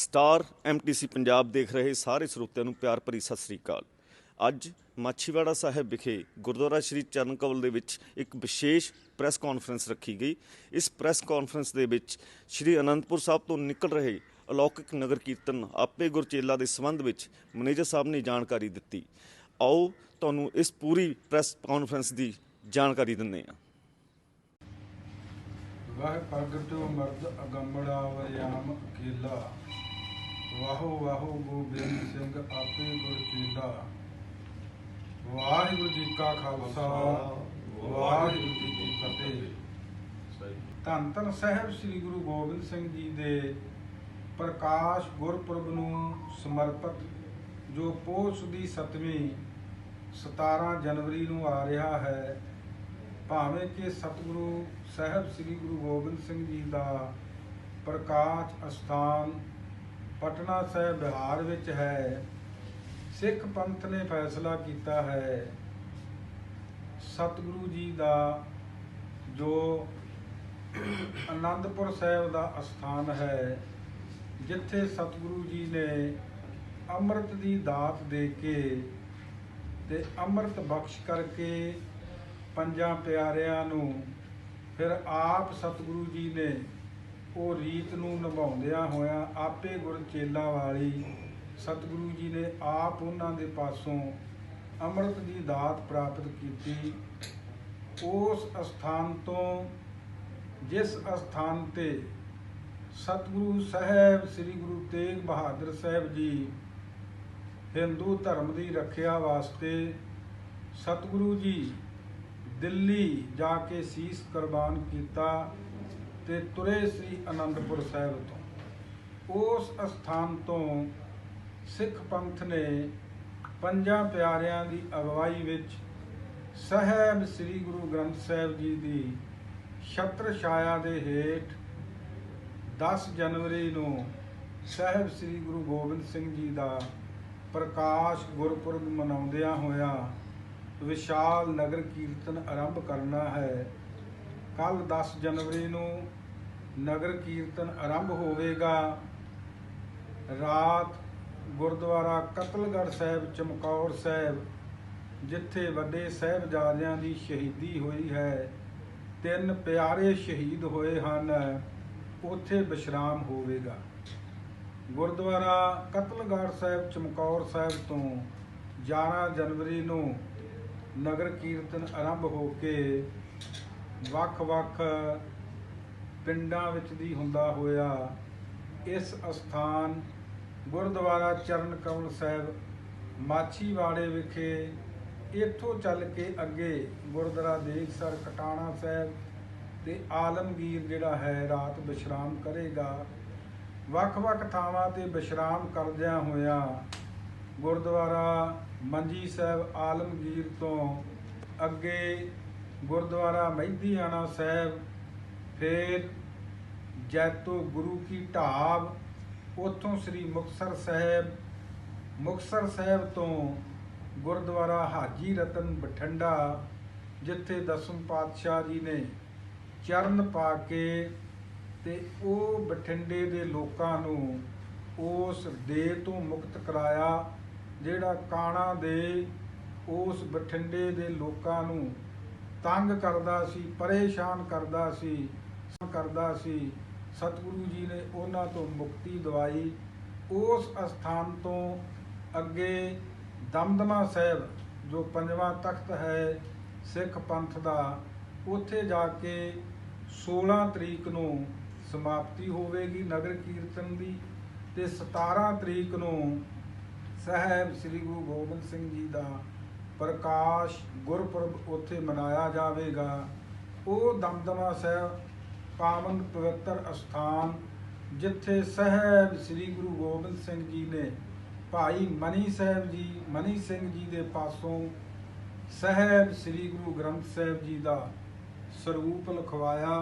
Star ਐਮਟੀਸੀ Punjab ਦੇਖ ਰਹੇ ਸਾਰੇ ਸਰੋਤਿਆਂ ਨੂੰ ਪਿਆਰ ਭਰੀ ਸਤਿ ਸ੍ਰੀ ਅਕਾਲ। ਅੱਜ ਮਾਛੀਵਾੜਾ ਸਾਹਿਬ ਵਿਖੇ ਗੁਰਦੁਆਰਾ ਸ਼੍ਰੀ ਚਰਨ ਕਮਲ ਦੇ ਵਿੱਚ ਇੱਕ ਵਿਸ਼ੇਸ਼ ਪ੍ਰੈਸ ਕਾਨਫਰੰਸ ਰੱਖੀ ਗਈ। ਇਸ ਪ੍ਰੈਸ ਕਾਨਫਰੰਸ ਦੇ ਵਿੱਚ ਸ਼੍ਰੀ ਅਨੰਦਪੁਰ ਸਾਹਿਬ ਤੋਂ ਨਿਕਲ ਰਹੇ ਅਲੌਕਿਕ ਨਗਰ ਕੀਰਤਨ ਆਪੇ ਗੁਰਚੇਲਾ ਦੇ ਸੰਬੰਧ ਵਿੱਚ ਮੈਨੇਜਰ ਸਾਹਿਬ ਨੇ ਜਾਣਕਾਰੀ ਦਿੱਤੀ। ਆਓ ਤੁਹਾਨੂੰ ਇਸ ਪੂਰੀ ਪ੍ਰੈਸ ਕਾਨਫਰੰਸ ਦੀ ਜਾਣਕਾਰੀ ਦਿੰਦੇ ਹਾਂ। ਵਾਹ ਪ੍ਰਗਟਿਓ ਮਰਦ ਅਗੰਮੜਾ ਵਰਿਆਮ ਅਕੇਲਾ ਵਾਹੋ ਵਾਹੋ ਗੋਬਿੰਦ ਸਿੰਘ, ਆਪੇ ਗੁਰ ਕੀਲਾ ਵਾਹਿਗੁਰੂ ਜੀ ਕਾ ਖਾਲਸਾ, ਵਾਹਿਗੁਰੂ ਜੀ ਕੀ ਫਤਿਹ। ਧੰਨ ਧੰਨ ਸਾਹਿਬ ਸ੍ਰੀ ਗੁਰੂ ਗੋਬਿੰਦ ਸਿੰਘ ਜੀ ਦੇ ਪ੍ਰਕਾਸ਼ ਗੁਰਪੁਰਬ ਨੂੰ ਸਮਰਪਿਤ, ਜੋ ਪੋਸ ਦੀ 7ਵੀਂ 17 ਜਨਵਰੀ ਨੂੰ ਆ ਰਿਹਾ ਹੈ, ਭਾਵੇਂ ਕਿ ਸਤਿਗੁਰੂ ਸਾਹਿਬ ਸ੍ਰੀ ਗੁਰੂ ਗੋਬਿੰਦ ਸਿੰਘ ਜੀ ਦਾ ਪ੍ਰਕਾਸ਼ ਅਸਥਾਨ ਪਟਨਾ ਸਾਹਿਬ ਬਿਹਾਰ ਵਿੱਚ ਹੈ। ਸਿੱਖ ਪੰਥ ਨੇ ਫੈਸਲਾ ਕੀਤਾ ਹੈ। ਸਤਿਗੁਰੂ ਜੀ ਦਾ ਜੋ ਅਨੰਦਪੁਰ ਸਾਹਿਬ ਦਾ ਅਸਥਾਨ ਹੈ, ਜਿੱਥੇ ਸਤਿਗੁਰੂ ਜੀ ਨੇ ਅੰਮ੍ਰਿਤ ਦੀ ਦਾਤ ਦੇ ਕੇ ਤੇ ਅੰਮ੍ਰਿਤ ਬਖਸ਼ ਕਰਕੇ ਪੰਜਾਂ ਪਿਆਰਿਆਂ ਨੂੰ ਫਿਰ ਆਪ ਸਤਿਗੁਰੂ ਜੀ ਨੇ ਉਹ ਰੀਤ ਨੂੰ ਨਿਭਾਉਂਦਿਆਂ ਹੋਇਆਂ ਆਪੇ ਗੁਰ ਚੇਲਾ ਵਾਲੀ ਸਤਿਗੁਰੂ ਜੀ ਨੇ ਆਪ ਉਹਨਾਂ ਦੇ ਪਾਸੋਂ ਅੰਮ੍ਰਿਤ ਦੀ ਦਾਤ ਪ੍ਰਾਪਤ ਕੀਤੀ। ਉਸ ਅਸਥਾਨ ਤੋਂ, ਜਿਸ ਅਸਥਾਨ ਤੇ ਸਤਿਗੁਰੂ ਸਾਹਿਬ, ਸ੍ਰੀ ਗੁਰੂ ਤੇਗ ਬਹਾਦਰ ਸਾਹਿਬ ਜੀ ਹਿੰਦੂ ਧਰਮ ਦੀ ਰੱਖਿਆ ਵਾਸਤੇ ਸਤਿਗੁਰੂ ਜੀ ਦਿੱਲੀ ਜਾ ਕੇ ਸੀਸ ਕੁਰਬਾਨ ਕੀਤਾ। ਤੇ ਤੁਰੇ ਸ੍ਰੀ ਅਨੰਦਪੁਰ ਸਾਹਿਬ ਤੋਂ। ਉਸ ਅਸਥਾਨ ਤੋਂ ਸਿੱਖ ਪੰਥ ਨੇ ਪੰਜਾਂ ਪਿਆਰਿਆਂ ਦੀ ਅਗਵਾਈ ਵਿੱਚ ਸਾਹਿਬ ਸ੍ਰੀ ਗੁਰੂ ਗ੍ਰੰਥ ਸਾਹਿਬ ਜੀ ਦੀ ਛਤਰ ਛਾਇਆ ਦੇ ਹੇਠ 10 ਜਨਵਰੀ ਨੂੰ ਸਾਹਿਬ ਸ੍ਰੀ ਗੁਰੂ ਗੋਬਿੰਦ ਸਿੰਘ ਜੀ ਦਾ ਪ੍ਰਕਾਸ਼ ਗੁਰਪੁਰਬ ਮਨਾਉਂਦਿਆਂ ਹੋਇਆ ਵਿਸ਼ਾਲ ਨਗਰ ਕੀਰਤਨ ਆਰੰਭ ਕਰਨਾ ਹੈ। ਕੱਲ 10 ਜਨਵਰੀ ਨੂੰ ਨਗਰ ਕੀਰਤਨ ਆਰੰਭ ਹੋਵੇਗਾ। ਰਾਤ ਗੁਰਦੁਆਰਾ ਕਤਲਗੜ੍ਹ ਸਾਹਿਬ, ਚਮਕੌਰ ਸਾਹਿਬ, ਜਿੱਥੇ ਵੱਡੇ ਸਾਹਿਬਜ਼ਾਦਿਆਂ ਦੀ ਸ਼ਹੀਦੀ ਹੋਈ ਹੈ। ਤਿੰਨ ਪਿਆਰੇ ਸ਼ਹੀਦ ਹੋਏ ਹਨ। ਉੱਥੇ ਵਿਸ਼ਰਾਮ ਹੋਵੇਗਾ। ਗੁਰਦੁਆਰਾ ਕਤਲਗੜ੍ਹ ਸਾਹਿਬ, ਚਮਕੌਰ ਸਾਹਿਬ ਤੋਂ 11 ਜਨਵਰੀ ਨੂੰ ਨਗਰ ਕੀਰਤਨ ਆਰੰਭ ਹੋ ਕੇ ਵੱਖ-ਵੱਖ ਪਿੰਡਾਂ ਵਿੱਚ ਦੀ ਹੁੰਦਾ ਹੋਇਆ ਇਸ ਅਸਥਾਨ ਗੁਰਦੁਆਰਾ ਚਰਨ ਕਮਲ ਸਾਹਿਬ ਮਾਛੀਵਾੜੇ ਵਿਖੇ ਇੱਥੋਂ ਚੱਲ ਕੇ ਅੱਗੇ ਗੁਰਦੁਆਰਾ ਦੇਖਸਰ ਕਟਾਣਾ ਸਾਹਿਬ ਤੇ ਆਲਮਗੀਰ ਜਿਹੜਾ ਹੈ ਰਾਤ ਵਿਸ਼ਰਾਮ ਕਰੇਗਾ। ਵੱਖ-ਵੱਖ ਥਾਵਾਂ ਤੇ ਵਿਸ਼ਰਾਮ ਕਰਦਿਆਂ ਹੋਇਆਂ ਗੁਰਦੁਆਰਾ ਮੰਜੀ ਸਾਹਿਬ ਆਲਮਗੀਰ ਤੋਂ ਅੱਗੇ ਗੁਰਦੁਆਰਾ ਮਹਿਦੀਆਣਾ ਸਾਹਿਬ, ਫਿਰ ਜੈਤੋ ਗੁਰੂ ਕੀ ਢਾਬ, ਉੱਥੋਂ ਸ੍ਰੀ ਮੁਕਤਸਰ ਸਾਹਿਬ। ਮੁਕਤਸਰ ਸਾਹਿਬ ਤੋਂ ਗੁਰਦੁਆਰਾ ਹਾਜੀ ਰਤਨ ਬਠੰਡਾ, ਜਿੱਥੇ ਦਸਮ ਪਾਤਸ਼ਾਹ ਜੀ ਨੇ ਚਰਨ ਪਾ ਕੇ ਤੇ ਉਹ ਬਠਿੰਡੇ ਦੇ ਲੋਕਾਂ ਨੂੰ ਉਸ ਦੇਹ ਤੋਂ ਮੁਕਤ ਕਰਾਇਆ, ਜਿਹੜਾ ਕਾਣਾ ਦੇ ਉਸ ਬਠਿੰਡੇ ਦੇ ਲੋਕਾਂ ਨੂੰ ਤੰਗ ਕਰਦਾ ਸੀ, ਪਰੇਸ਼ਾਨ ਕਰਦਾ ਸੀ ਕਰਦਾ ਸੀ। ਸਤਿਗੁਰੂ ਜੀ ਨੇ ਉਹਨਾਂ ਤੋਂ ਮੁਕਤੀ ਦਵਾਈ। ਉਸ ਅਸਥਾਨ ਤੋਂ ਅੱਗੇ ਦਮਦਮਾ ਸਾਹਿਬ, ਜੋ ਪੰਜਵਾਂ ਤਖਤ ਹੈ ਸਿੱਖ ਪੰਥ ਦਾ, ਉੱਥੇ ਜਾ ਕੇ 16 ਤਰੀਕ ਨੂੰ ਸਮਾਪਤੀ ਹੋਵੇਗੀ ਨਗਰ ਕੀਰਤਨ ਦੀ ਤੇ 17 ਤਰੀਕ ਨੂੰ ਸਾਹਿਬ ਸ੍ਰੀ ਗੁਰੂ ਗੋਬਿੰਦ ਸਿੰਘ ਜੀ ਦਾ ਪ੍ਰਕਾਸ਼ ਗੁਰਪੁਰਬ ਉੱਥੇ ਮਨਾਇਆ ਜਾਵੇਗਾ। ਉਹ ਦਮਦਮਾ ਸਾਹਿਬ ਪਾਵਨ ਪਵਿੱਤਰ ਅਸਥਾਨ, ਜਿੱਥੇ ਸਾਹਿਬ ਸ੍ਰੀ ਗੁਰੂ ਗੋਬਿੰਦ ਸਿੰਘ ਜੀ ਨੇ ਭਾਈ ਮਨੀ ਸਾਹਿਬ ਜੀ, ਮਨੀ ਸਿੰਘ ਜੀ ਦੇ ਪਾਸੋਂ ਸਾਹਿਬ ਸ੍ਰੀ ਗੁਰੂ ਗ੍ਰੰਥ ਸਾਹਿਬ ਜੀ ਦਾ ਸਰੂਪ ਲਿਖਵਾਇਆ,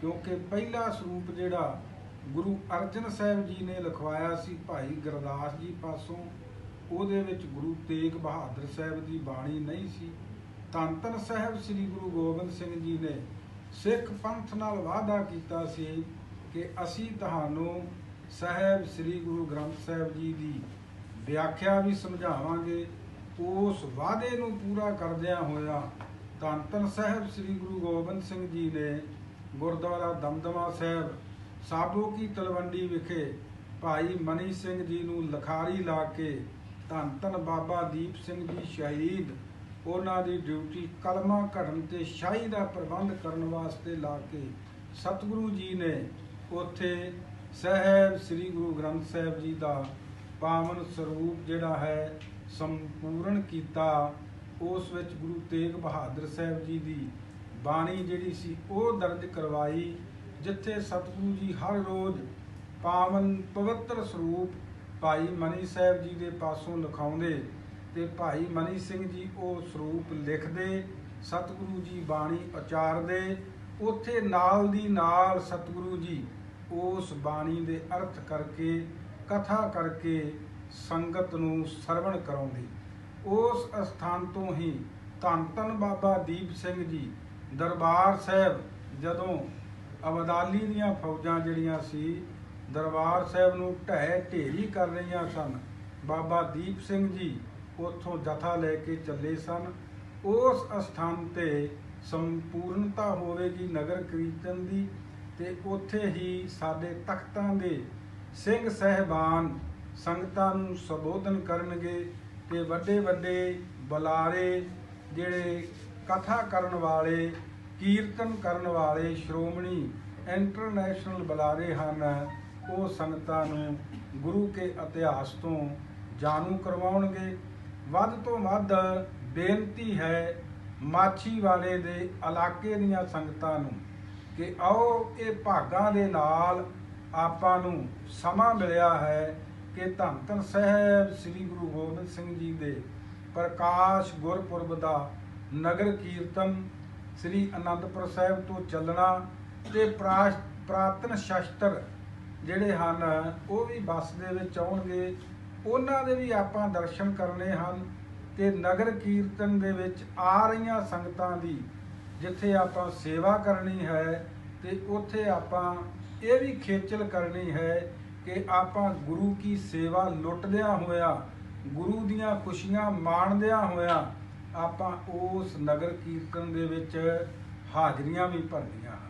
ਕਿਉਂਕਿ ਪਹਿਲਾ ਸਰੂਪ ਜਿਹੜਾ ਗੁਰੂ ਅਰਜਨ ਸਾਹਿਬ ਜੀ ਨੇ ਲਿਖਵਾਇਆ ਸੀ ਭਾਈ ਗੁਰਦਾਸ ਜੀ ਪਾਸੋਂ। ਉਹਦੇ ਵਿੱਚ ਗੁਰੂ ਤੇਗ ਬਹਾਦਰ ਸਾਹਿਬ ਦੀ ਬਾਣੀ ਨਹੀਂ ਸੀ। ਧੰਨ ਧੰਨ ਸਾਹਿਬ ਸ੍ਰੀ ਗੁਰੂ ਗੋਬਿੰਦ ਸਿੰਘ ਜੀ ਨੇ ਸਿੱਖ ਪੰਥ ਨਾਲ ਵਾਅਦਾ ਕੀਤਾ ਸੀ ਕਿ ਅਸੀਂ ਤੁਹਾਨੂੰ ਸਾਹਿਬ ਸ੍ਰੀ ਗੁਰੂ ਗ੍ਰੰਥ ਸਾਹਿਬ ਜੀ ਦੀ ਵਿਆਖਿਆ ਵੀ ਸਮਝਾਵਾਂਗੇ। ਉਸ ਵਾਅਦੇ ਨੂੰ ਪੂਰਾ ਕਰਦਿਆਂ ਹੋਇਆ ਧੰਨ ਧੰਨ ਸਾਹਿਬ ਸ੍ਰੀ ਗੁਰੂ ਗੋਬਿੰਦ ਸਿੰਘ ਜੀ ਨੇ ਗੁਰਦੁਆਰਾ ਦਮਦਮਾ ਸਾਹਿਬ, ਸਾਬੋ ਕੀ ਤਲਵੰਡੀ ਵਿਖੇ ਭਾਈ ਮਨੀ ਸਿੰਘ ਜੀ ਨੂੰ ਲਖਾਰੀ ਲਾ ਕੇ ਧੰਨ ਧੰਨ ਬਾਬਾ ਦੀਪ ਸਿੰਘ ਜੀ ਸ਼ਹੀਦ। ਉਹਨਾਂ ਦੀ ਡਿਊਟੀ ਕਲਮਾ ਘੜਨ ਤੇ ਸ਼ਾਹੀ ਦਾ ਪ੍ਰਬੰਧ ਕਰਨ ਵਾਸਤੇ ਲਾ ਕੇ ਸਤਿਗੁਰੂ ਜੀ ਨੇ ਉੱਥੇ ਸਾਹਿਬ ਸ੍ਰੀ ਗੁਰੂ ਗ੍ਰੰਥ ਸਾਹਿਬ ਜੀ ਦਾ ਪਾਵਨ ਸਰੂਪ ਜਿਹੜਾ ਹੈ ਸੰਪੂਰਨ ਕੀਤਾ। ਉਸ ਵਿੱਚ ਗੁਰੂ ਤੇਗ ਬਹਾਦਰ ਸਾਹਿਬ ਜੀ ਦੀ ਬਾਣੀ ਜਿਹੜੀ ਸੀ ਉਹ ਦਰਜ ਕਰਵਾਈ, ਜਿੱਥੇ ਸਤਿਗੁਰੂ ਜੀ ਹਰ ਰੋਜ਼ ਪਾਵਨ ਪਵਿੱਤਰ ਸਰੂਪ ਭਾਈ ਮਨੀ ਸਾਹਿਬ ਜੀ ਦੇ ਪਾਸੋਂ ਲਿਖਾਉਂਦੇ ਤੇ ਭਾਈ ਮਨੀ ਸਿੰਘ ਜੀ ਉਹ ਸਰੂਪ ਲਿਖਦੇ, ਸਤਿਗੁਰੂ ਜੀ ਬਾਣੀ ਉਚਾਰਦੇ, ਉੱਥੇ ਨਾਲ ਦੀ ਨਾਲ ਸਤਿਗੁਰੂ ਜੀ ਉਸ ਬਾਣੀ ਦੇ ਅਰਥ ਕਰਕੇ, ਕਥਾ ਕਰਕੇ ਸੰਗਤ ਨੂੰ ਸਰਵਣ ਕਰਾਉਂਦੇ। ਉਸ ਅਸਥਾਨ ਤੋਂ ਹੀ ਧੰਨ ਧੰਨ ਬਾਬਾ ਦੀਪ ਸਿੰਘ ਜੀ ਦਰਬਾਰ ਸਾਹਿਬ ਜਦੋਂ ਅਬਦਾਲੀ ਦੀਆਂ ਫੌਜਾਂ ਜਿਹੜੀਆਂ ਸੀ ਦਰਬਾਰ ਸਾਹਿਬ ਨੂੰ ਢਹਿ ਢੇਰੀ ਕਰ ਰਹੀਆਂ ਸਨ। ਬਾਬਾ ਦੀਪ ਸਿੰਘ ਜੀ ਉੱਥੋਂ ਜਥਾ ਲੈ ਕੇ ਚੱਲੇ ਸਨ। ਉਸ ਅਸਥਾਨ ਤੇ ਸੰਪੂਰਨਤਾ ਹੋਵੇਗੀ ਨਗਰ ਕੀਰਤਨ ਦੀ ਤੇ ਉੱਥੇ ਹੀ ਸਾਡੇ ਤਖਤਾਂ ਦੇ ਸਿੰਘ ਸਹਿਬਾਨ ਸੰਗਤਾਂ ਨੂੰ ਸੰਬੋਧਨ ਕਰਨਗੇ ਤੇ ਵੱਡੇ ਵੱਡੇ ਬੁਲਾਰੇ ਜਿਹੜੇ ਕਥਾ ਕਰਨ ਵਾਲੇ, ਕੀਰਤਨ ਕਰਨ ਵਾਲੇ ਸ਼੍ਰੋਮਣੀ ਇੰਟਰਨੈਸ਼ਨਲ ਬੁਲਾਰੇ ਹਨ ਉਹ ਸੰਗਤਾਂ ਨੂੰ ਗੁਰੂ ਕੇ ਇਤਿਹਾਸ ਤੋਂ ਜਾਣੂ ਕਰਵਾਉਣਗੇ। ਵੱਧ ਤੋਂ ਵੱਧ ਬੇਨਤੀ ਹੈ ਮਾਛੀ ਵਾਲੇ ਦੇ ਇਲਾਕੇ ਦੀਆਂ ਸੰਗਤਾਂ ਨੂੰ ਕਿ ਆਓ ਇਹ ਭਾਗਾਂ ਦੇ ਨਾਲ ਆਪਾਂ ਨੂੰ ਸਮਾਂ ਮਿਲਿਆ ਹੈ ਕਿ ਧੰਨ ਧੰਨ ਸਾਹਿਬ ਸ੍ਰੀ ਗੁਰੂ ਗੋਬਿੰਦ ਸਿੰਘ ਜੀ ਦੇ ਪ੍ਰਕਾਸ਼ ਗੁਰਪੁਰਬ ਦਾ ਨਗਰ ਕੀਰਤਨ ਸ੍ਰੀ ਅਨੰਦਪੁਰ ਸਾਹਿਬ ਤੋਂ ਚੱਲਣਾ ਤੇ ਪ੍ਰਾਸ਼- ਪ੍ਰਾਤਨ ਸ਼ਸਤਰ ਜਿਹੜੇ ਹਨ, ਉਹ ਵੀ ਬੱਸ ਦੇ ਵਿੱਚ ਆਉਣਗੇ। ਉਹਨਾਂ ਦੇ ਵੀ ਆਪਾਂ ਦਰਸ਼ਨ ਕਰਨੇ ਹਨ ਤੇ ਨਗਰ ਕੀਰਤਨ ਦੇ ਵਿੱਚ ਆ ਰਹੀਆਂ ਸੰਗਤਾਂ ਦੀ, ਜਿੱਥੇ ਆਪਾਂ ਸੇਵਾ ਕਰਨੀ ਹੈ ਤੇ ਉੱਥੇ ਆਪਾਂ ਇਹ ਵੀ ਖੇਚਲ ਕਰਨੀ ਹੈ ਕਿ ਆਪਾਂ ਗੁਰੂ ਕੀ ਸੇਵਾ ਲੁੱਟਦਿਆਂ ਹੋਇਆ, ਗੁਰੂ ਦੀਆਂ ਖੁਸ਼ੀਆਂ ਮਾਣਦਿਆਂ ਹੋਇਆ ਆਪਾਂ ਉਸ ਨਗਰ ਕੀਰਤਨ ਦੇ ਵਿੱਚ ਹਾਜ਼ਰੀਆਂ ਵੀ ਭਰਨੀਆਂ ਹਨ।